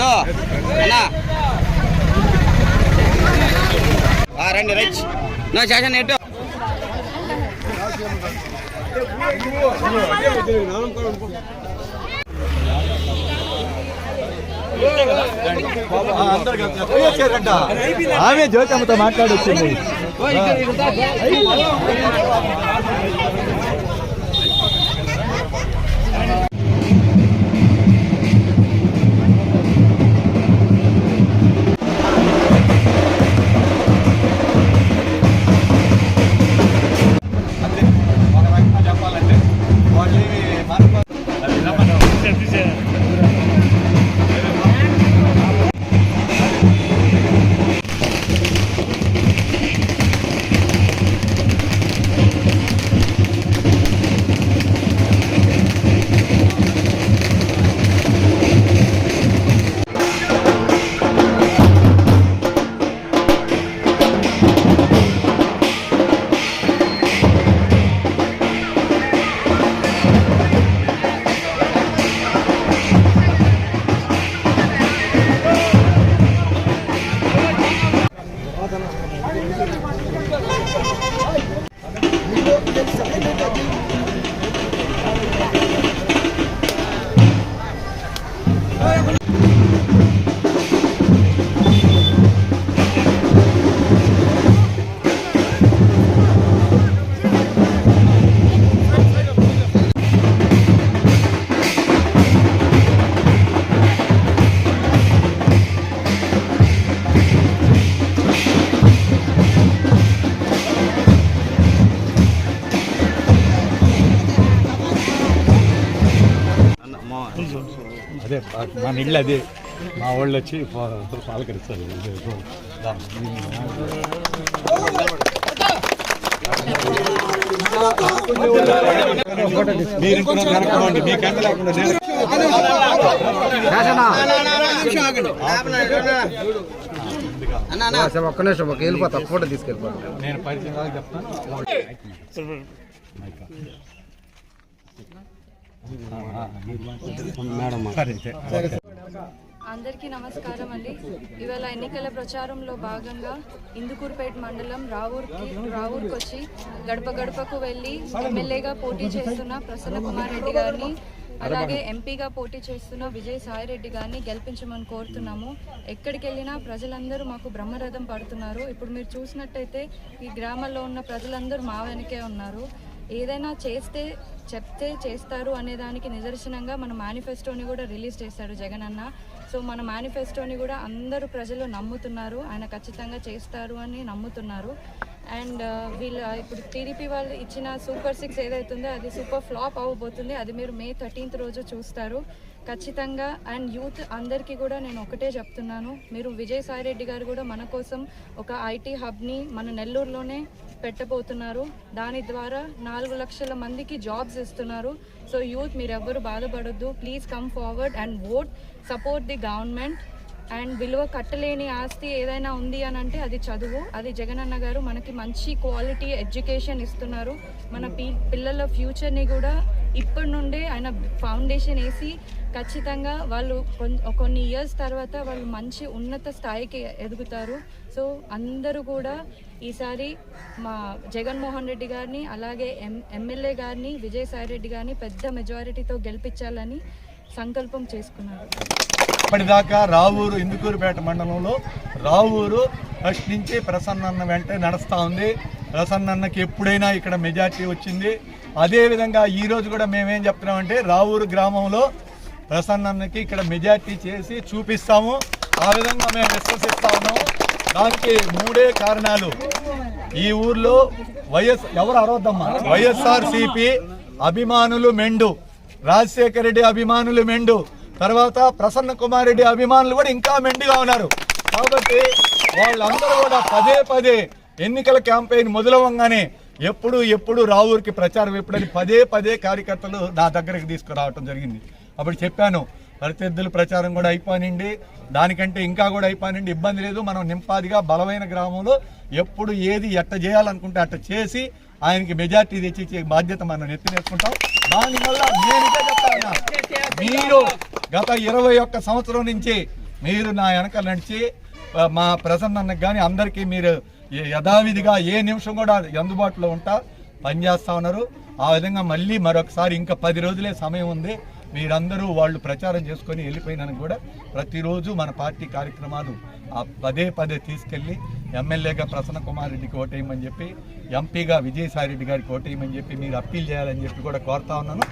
దో. అన్నా. రండి రైట్. నా శాసన ఎటు? ఆమె జ్యోతమ్మతో మాట్లాడొచ్చింది. Thank you. అదే మన ఇల్లు అదే. మా వాళ్ళు వచ్చి పాలకరిస్తారు. మీరు కనుక్కోండి మీ కంట లేకుండా ఒక్క నిమిషం ఒక వెళ్ళిపోతా. ఫోటో తీసుకెళ్ళిపోతా నేను పరిచయం కాదు చెప్తాను. అందరికీ నమస్కారం అండి. ఇవాళ ఎన్నికల ప్రచారంలో భాగంగా ఇందుకూరుపేట మండలం రావూర్కి రావూర్కి వచ్చి గడప గడపకు వెళ్ళి ఎమ్మెల్యేగా పోటీ చేస్తున్న ప్రసన్న కుమార్ రెడ్డి గారిని అలాగే ఎంపీగా పోటీ చేస్తున్న విజయ్ సాయిరెడ్డి గారిని గెలిపించమని కోరుతున్నాము. ఎక్కడికి వెళ్ళినా ప్రజలందరూ మాకు బ్రహ్మరథం పడుతున్నారు. ఇప్పుడు మీరు చూసినట్టయితే ఈ గ్రామంలో ఉన్న ప్రజలందరూ మా వెనకే ఉన్నారు. ఏదైనా చేస్తే చెప్తే చేస్తారు అనే దానికి నిదర్శనంగా మన మేనిఫెస్టోని కూడా రిలీజ్ చేశాడు జగన్ అన్న. సో మన మేనిఫెస్టోని కూడా అందరూ ప్రజలు నమ్ముతున్నారు. ఆయన ఖచ్చితంగా చేస్తారు అని నమ్ముతున్నారు. అండ్ వీళ్ళ ఇప్పుడు టీడీపీ వాళ్ళు ఇచ్చిన సూపర్ సిక్స్ ఏదైతుందో అది సూపర్ ఫ్లాప్ అవ్వబోతుంది. అది మీరు మే థర్టీన్త్ రోజు చూస్తారు. ఖచ్చితంగా. అండ్ యూత్ అందరికీ కూడా నేను ఒకటే చెప్తున్నాను. మీరు విజయసాయి రెడ్డి గారు కూడా మన కోసం ఒక ఐటీ హబ్ని మన నెల్లూరులోనే పెట్టబోతున్నారు. దాని ద్వారా నాలుగు లక్షల మందికి జాబ్స్ ఇస్తున్నారు. సో యూత్ మీరెవ్వరు బాధపడద్దు. బాధపడొద్దు please come forward and vote support the government. And విలువ కట్టలేని ఆస్తి ఏదైనా ఉంది అని అంటే అది చదువు. అది జగనన్న గారు మనకి మంచి క్వాలిటీ ఎడ్యుకేషన్ ఇస్తున్నారు. మన పి పిల్లల ఫ్యూచర్ని కూడా ఇప్పటి నుండే ఆయన ఫౌండేషన్ వేసి ఖచ్చితంగా వాళ్ళు కొన్- కొన్ని ఇయర్స్ తర్వాత వాళ్ళు మంచి ఉన్నత స్థాయికి ఎదుగుతారు. సో అందరూ కూడా ఈసారి మా జగన్మోహన్ రెడ్డి గారిని అలాగే ఎం ఎమ్మెల్యే గారిని విజయసాయి రెడ్డి గారిని పెద్ద మెజారిటీతో గెలిపించాలని సంకల్పం చేసుకున్నారు. ఇప్పటిదాకా రావూరు ఇందుకూరుపేట మండలంలో రావూరు ఫస్ట్ నుంచి ప్రసన్నన్న వెంటే నడుస్తూ ఉంది. ప్రసన్నన్నకి ఎప్పుడైనా ఇక్కడ మెజార్టీ వచ్చింది. అదేవిధంగా ఈరోజు కూడా మేమేం చెప్తున్నామంటే రావూరు గ్రామంలో ప్రసన్నకి ఇక్కడ మెజార్టీ చేసి చూపిస్తాము. ఆ విధంగా మేము విశ్వసిస్తా ఉన్నాము దానికి మూడే కారణాలు. ఈ ఊర్లో వైఎస్ ఎవరు అరవద్దమ్మా? వైఎస్ఆర్ సిపి అభిమానులు మెండు. రాజశేఖర రెడ్డి అభిమానులు మెండు. తర్వాత ప్రసన్న కుమార్ రెడ్డి అభిమానులు కూడా ఇంకా మెండుగా ఉన్నారు. కాబట్టి వాళ్ళందరూ కూడా పదే పదే ఎన్నికల క్యాంపెయిన్ మొదలవంగానే ఎప్పుడు ఎప్పుడు రావూరికి ప్రచారం ఎప్పుడని పదే పదే కార్యకర్తలు నా దగ్గరికి తీసుకురావటం జరిగింది. అప్పుడు చెప్పాను ప్రత్యర్థుల ప్రచారం కూడా అయిపోనిండి దానికంటే ఇంకా కూడా అయిపోనిండి ఇబ్బంది లేదు. మనం నింపాదిగా బలమైన గ్రామంలో ఎప్పుడు ఏది ఎట్ట చేయాలనుకుంటే అట్ట చేసి ఆయనకి మెజార్టీ తెచ్చి బాధ్యత మనం ఎత్తినేసుకుంటాం. దానివల్ల నేనుగా చెప్తాను మీరు గత ఇరవై ఒక్క సంవత్సరం నుంచి మీరు నా వెనక నడిచి మా ప్రసన్నకు కానీ అందరికీ మీరు యథావిధిగా ఏ నిమిషం కూడా అందుబాటులో ఉంటా. పనిచేస్తా ఉన్నారు. ఆ విధంగా మళ్ళీ మరొకసారి ఇంకా పది రోజులే సమయం ఉంది. మీరందరూ వాళ్ళు ప్రచారం చేసుకొని వెళ్ళిపోయినాను కూడా ప్రతిరోజు మన పార్టీ కార్యక్రమాలు ఆ పదే పదే తీసుకెళ్ళి ఎమ్మెల్యేగా ప్రసన్న కుమార్ రెడ్డికి ఓటేయమని చెప్పి ఎంపీగా విజయసాయి రెడ్డి గారికి ఓటేయమని చెప్పి మీరు అప్పీల్ చేయాలని చెప్పి కూడా కోరుతా ఉన్నాను.